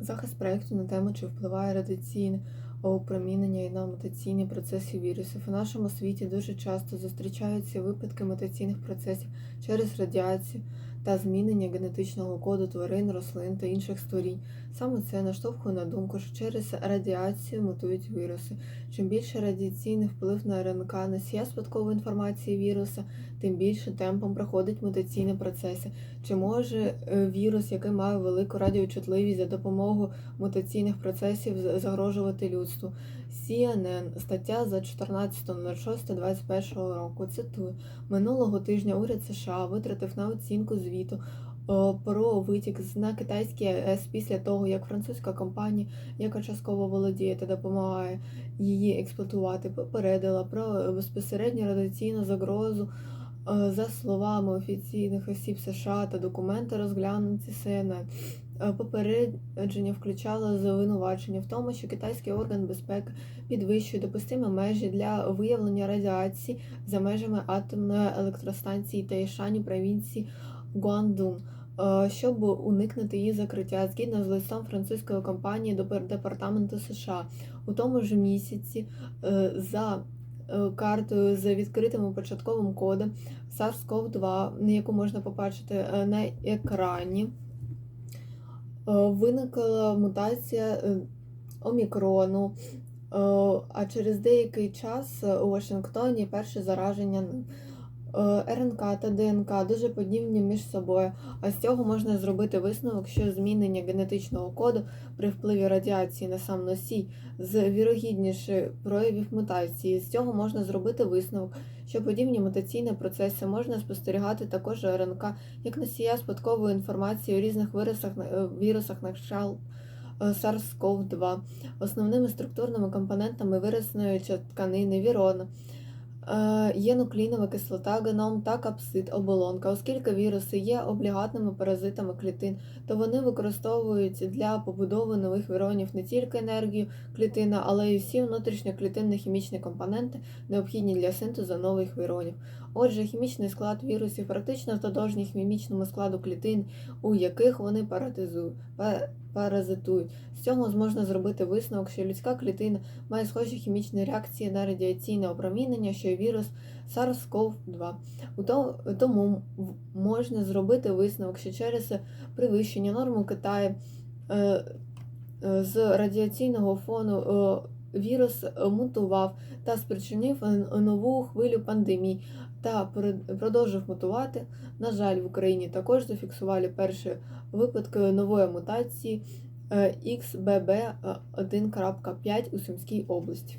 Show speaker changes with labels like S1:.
S1: Захист проєкту на тему, чи впливає радіаційне опромінення і на мутаційні процеси вірусів. У нашому світі дуже часто зустрічаються випадки мутаційних процесів через радіацію та змінення генетичного коду тварин, рослин та інших створінь. Саме це наштовхує на думку, що через радіацію мутують віруси. Чим більше радіаційний вплив на РНК носія спадкової інформації віруса, тим більше темпом проходять мутаційні процеси. Чи може е, вірус, який має велику радіочутливість за допомогою мутаційних процесів загрожувати людству? CNN, стаття за 14.06.21 року. Цитую: минулого тижня уряд США витратив на оцінку звіту. Про витік на китайський АЕС після того, як французька компанія, яка частково володіє та допомагає її експлуатувати, попередила про безпосередню радіаційну загрозу Е, За словами офіційних осіб США та документи, розглянуті CNN, е, попередження включало звинувачення в тому, що китайський орган безпеки підвищує допустимі межі для виявлення радіації за межами атомної електростанції Тайшані провінції Гуандун. е, Щоб уникнути її закриття згідно з листом французької компанії до департаменту США у тому ж місяці е, за е, картою з відкритим початковим кодом SARS-CoV-2, яку можна побачити на екрані, виникла мутація омікрону, а через деякий час у Вашингтоні перше зараження. Е, РНК та ДНК дуже подібні між собою, а з цього можна зробити висновок, що змінення генетичного коду при впливі радіації на сам носій з вірогідніше проявів мутації. З цього можна зробити висновок, що подібні мутаційні процеси можна спостерігати також РНК як носія спадкової інформації у різних вірусах, е, вірусах на кшталт е, SARS-CoV-2. Основними структурними компонентами виросної тканини вірона є нуклеїнова кислота, геном та капсид, оболонка. Оскільки віруси є облігатними паразитами клітин, то вони використовують для побудови нових віронів не тільки енергію клітини, але й всі внутрішньоклітинні хімічні компоненти, необхідні для синтезу нових віронів. Отже, хімічний склад вірусів практично тотожній хімічному складу клітин, у яких вони паразитують. З цього можна зробити висновок, що людська клітина має схожі хімічні реакції на радіаційне опромінення, що й вірус SARS-CoV-2. У Тому можна зробити висновок, що через перевищення норм у Китаї е, е, з радіаційного фону е, вірус мутував та спричинив нову хвилю пандемії та продовжив мутувати. На жаль, в Україні також зафіксували перші випадки нової мутації XBB 1.5 у Сумській області.